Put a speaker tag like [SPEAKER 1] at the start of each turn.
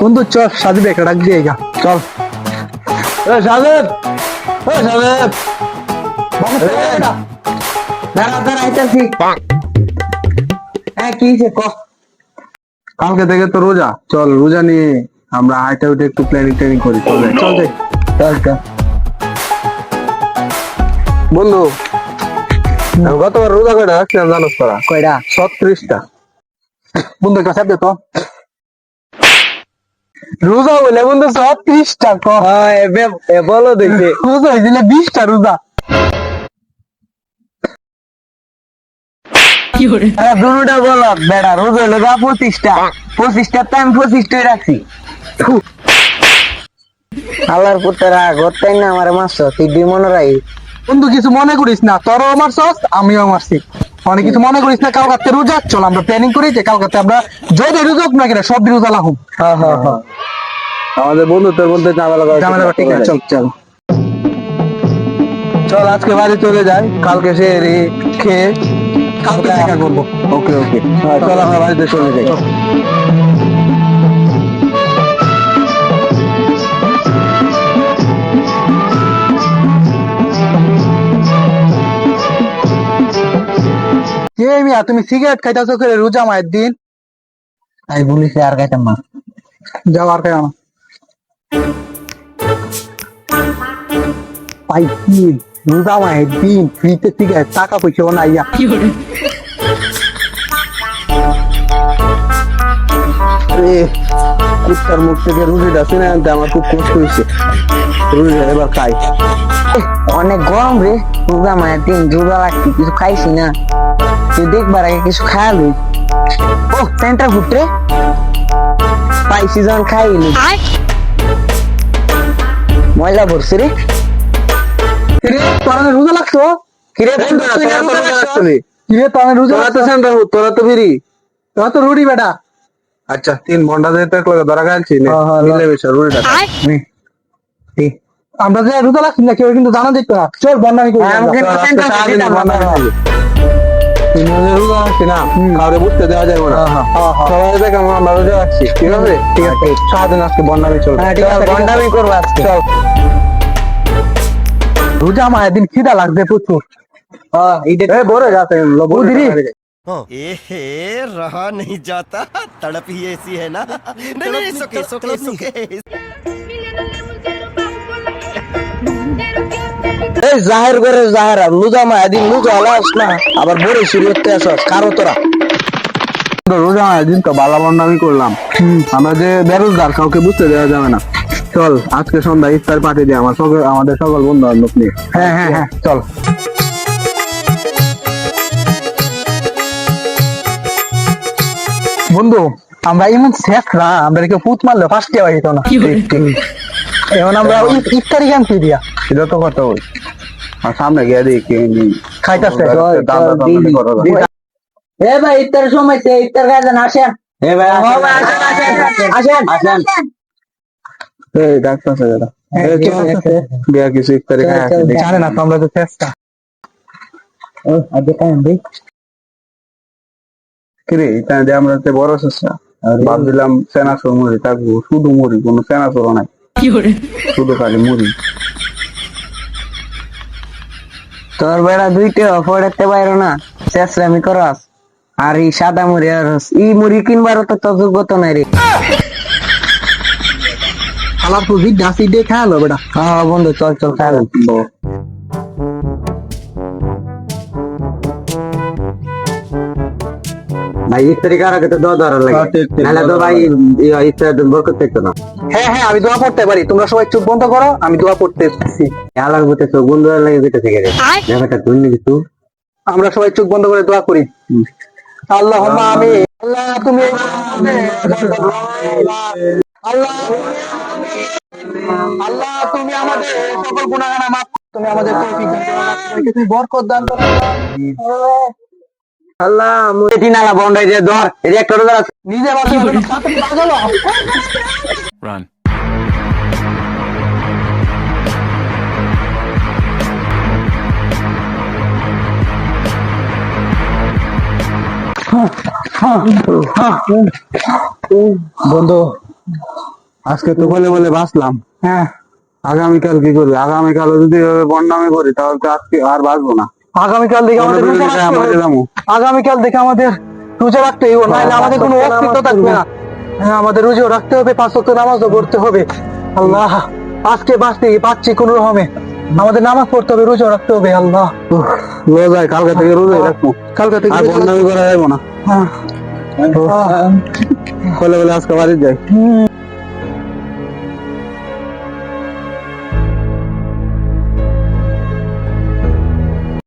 [SPEAKER 1] বন্ধু চল সাজিব একটা ডাক দিয়ে গা চল।
[SPEAKER 2] এ সাহেব
[SPEAKER 3] দাঁড়া দাঁড়া আইতাছি হ্যাঁ কি ক।
[SPEAKER 2] কালকে থেকে তো রোজা। চল রোজা নিয়ে আমরা হাইটে উঠে একটু প্ল্যানিং ট্রেনিং করি। চল
[SPEAKER 1] চল
[SPEAKER 3] চল
[SPEAKER 2] বন্ধু গতবার রোজা কয়টা? রাখছিলাম জানোস তোরা
[SPEAKER 3] কয়টা?
[SPEAKER 2] ছত্রিশটা।
[SPEAKER 1] বন্ধু একটা চাপ দে তো। রোজা বলে বন্ধু ছত্রিশটা
[SPEAKER 3] হ্যাঁ বলো দেখে।
[SPEAKER 1] রোজা হয়েছিল বিশটা রোজা।
[SPEAKER 3] হ্যাঁ দুটা বলো বেড়া রোজ হইল পঁচিশটা। তো আমি পঁচিশটাই রাখছি। আল্লাহর পুত্রা ঘরটাই না আমার তুই মনে
[SPEAKER 1] বন্ধু কিছু মনে করিস না তোরও আমার সস আমিও মারছি। অনেক কিছু মনে করিস না কালকাতে রোজা চল আমরা প্ল্যানিং করি যে কালকাতে আমরা যদি রোজা হোক না কিনা সব রোজা লাগুক।
[SPEAKER 3] হ্যাঁ হ্যাঁ হ্যাঁ।
[SPEAKER 2] আমাদের বন্ধুত্বের মধ্যে ঝামেলা
[SPEAKER 1] ঠিক আছে, চল চল।
[SPEAKER 2] চল আজকে বাড়ি চলে যাই। কালকে সে রে খেয়ে
[SPEAKER 1] কালকে দেখা করব।
[SPEAKER 2] ওকে ওকে। চল আমরা বাড়িতে চলে যাই।
[SPEAKER 1] কে মিয়া তুমি সিগারেট খাইতেছো করে রোজা মায়ের দিন।
[SPEAKER 3] আমি আর খাইতাম না।
[SPEAKER 1] যাও আর খাই না। ভাই কি? রোজা মায়ের দিন ফ্রিতে সিগারেট টাকা পয়সাও না ইয়া।
[SPEAKER 2] কুত্তার মুখ থেকে রুটিটা শুনে আনতে আমার খুব কষ্ট হয়েছে। রুটিটা এবার খাই।
[SPEAKER 3] অনেক গরম রে। রোজা মায়ের দিন রোজা লাগছে কিছু খাইছি না। তুই দেখবার আগে কিছু খায়ালু ও সেন্টার ফুট রে। পাইছি যখন খাইলি ময়লা ভরছে রে।
[SPEAKER 1] কিরে তোরা রোজা লাগছো
[SPEAKER 3] কিরে।
[SPEAKER 1] কিরে তোরা রোজা
[SPEAKER 2] তোরা তো
[SPEAKER 1] লাগছো
[SPEAKER 2] তোরা তো বিড়ি।
[SPEAKER 1] তোরা তো রুটি বেটা।
[SPEAKER 2] আচ্ছা তিন ঘণ্টা ধরে তো ধরা নে।
[SPEAKER 1] হ্যাঁ, হ্যাঁ,
[SPEAKER 2] মিলে বেশ রুটিটা
[SPEAKER 1] আমরা যে রোজা লাগছি না কেউ কিন্তু জানা যেত না। চল বন্যামি করি
[SPEAKER 2] না কাউরে বুঝতে দেওয়া যাবে না
[SPEAKER 1] হ্যাঁ, হ্যাঁ, হ্যাঁ।
[SPEAKER 2] সবাই দেখে আমরা রোজা রাখছি ঠিক আছে ঠিক আছে সারাদিন আজকে বন্যামি চলবে
[SPEAKER 3] হ্যাঁ ঠিক আছে বন্ডামি করবো আজকে
[SPEAKER 2] চল
[SPEAKER 1] রোজা মায়ের দিন খিদা লাগবে প্রচুর
[SPEAKER 3] হ্যাঁ এইটা
[SPEAKER 2] এ বড় যাতে
[SPEAKER 1] বুঝলি?
[SPEAKER 4] एहे रहा नहीं जाता तड़प ही ऐसी है ना नहीं नहीं सुके सुके सुके
[SPEAKER 3] এই জাহের করে জাহের লুজা মা এদিন লুজা না। আবার বড় আসস কারও তোরা।
[SPEAKER 2] রোজা তো বালা করলাম। আমরা যে বেরোজগার কাউকে বুঝতে দেওয়া যাবে না। চল আজকে সন্ধ্যা ইফতার পার্টি দিয়ে আমার সকল আমাদের সকল বন্ধু বান্ধব নিয়ে।
[SPEAKER 1] হ্যাঁ হ্যাঁ হ্যাঁ চল। বন্ধু আমরা এমন শেষ না আমরা কেউ পুত মারলে ফার্স্ট ইয়ার হইতো না। এখন আমরা ইফতারি গান কি দিয়া।
[SPEAKER 2] এটা তো কথা বল। আর সামনে গিয়ে দেখি
[SPEAKER 1] খাইতাছে
[SPEAKER 3] এ ভাই ইফতার সময় সে ইফতার গায়ে আসেন। এ ভাই আসেন আসেন
[SPEAKER 2] এই ডাক্তার স্যার গিয়া কিছু ইফতারি খাই আসি দেখি।
[SPEAKER 1] জানে না তো আমরা তো চেষ্টা।
[SPEAKER 3] ও আজকে কাম ভাই
[SPEAKER 2] কিরে আমরা বড় চেষ্টা। ভাবছিলাম সেনাসুর মুড়ি থাকব শুধু মুড়ি কোনো সেনাসুরও নাই। শুধু খালি মুড়ি
[SPEAKER 3] তোর বেড়া দুইটা পড়াতে পারো না। চেষ্টামি করস। আর এই সাদা মুড়ি আর ই মুড়ি কিনবার তো তোর যোগ্যতা নাই রে।
[SPEAKER 1] খালার পুজি ডাসি দিয়ে খায়ালো বেটা
[SPEAKER 3] হ্যাঁ বন্ধু চল চল খাই
[SPEAKER 5] ভাই ইফতারি কার আগে তো দোয়া ধরা লাগে নাহলে তো ভাই ইফতার বরকত থাকতো না।
[SPEAKER 1] হ্যাঁ হ্যাঁ আমি দোয়া পড়তে পারি। তোমরা সবাই চোখ বন্ধ করো আমি দোয়া পড়তেছি
[SPEAKER 5] আলার মধ্যে তো গুণ লাগে যেতে থেকে ব্যাপারটা ধন্য কিছু।
[SPEAKER 1] আমরা সবাই চোখ বন্ধ করে দোয়া করি। আল্লাহ আমি আল্লাহ তুমি আল্লাহ আল্লাহ তুমি আমাদের সকল গুণাগানা মাফ তুমি আমাদের তুমি বরকত দান করো। আল্লাহ।
[SPEAKER 3] নালা ধর একটা আছে।
[SPEAKER 1] নিজে. বন্ধু
[SPEAKER 2] আজকে তো বলে বলে বাঁচলাম।
[SPEAKER 1] হ্যাঁ।
[SPEAKER 2] আগামীকাল কি করবে? আগামীকাল যদি বন্যামি করি তাহলে তো আজকে আর বাঁচবো না।
[SPEAKER 1] আগামীকাল দেখে আমাদের রোজা। আগামীকাল দেখে আমাদের রোজা রাখতে হবে নাহলে আমাদের কোনো অস্তিত্ব থাকবে না। হ্যাঁ আমাদের রোজাও রাখতে হবে পাঁচ ওয়াক্ত নামাজও পড়তে হবে। আল্লাহ আজকে বাঁচতে পাচ্ছি কোন রকমে। আমাদের নামাজ পড়তে হবে রোজা রাখতে হবে আল্লাহ।
[SPEAKER 2] রোজায় কালকে থেকে রোজাই রাখব।
[SPEAKER 1] কালকে থেকে
[SPEAKER 2] আর
[SPEAKER 1] রোজা
[SPEAKER 2] করা যাব না।
[SPEAKER 1] হ্যাঁ।
[SPEAKER 2] বলে বলে আজকে বাড়ি যাই।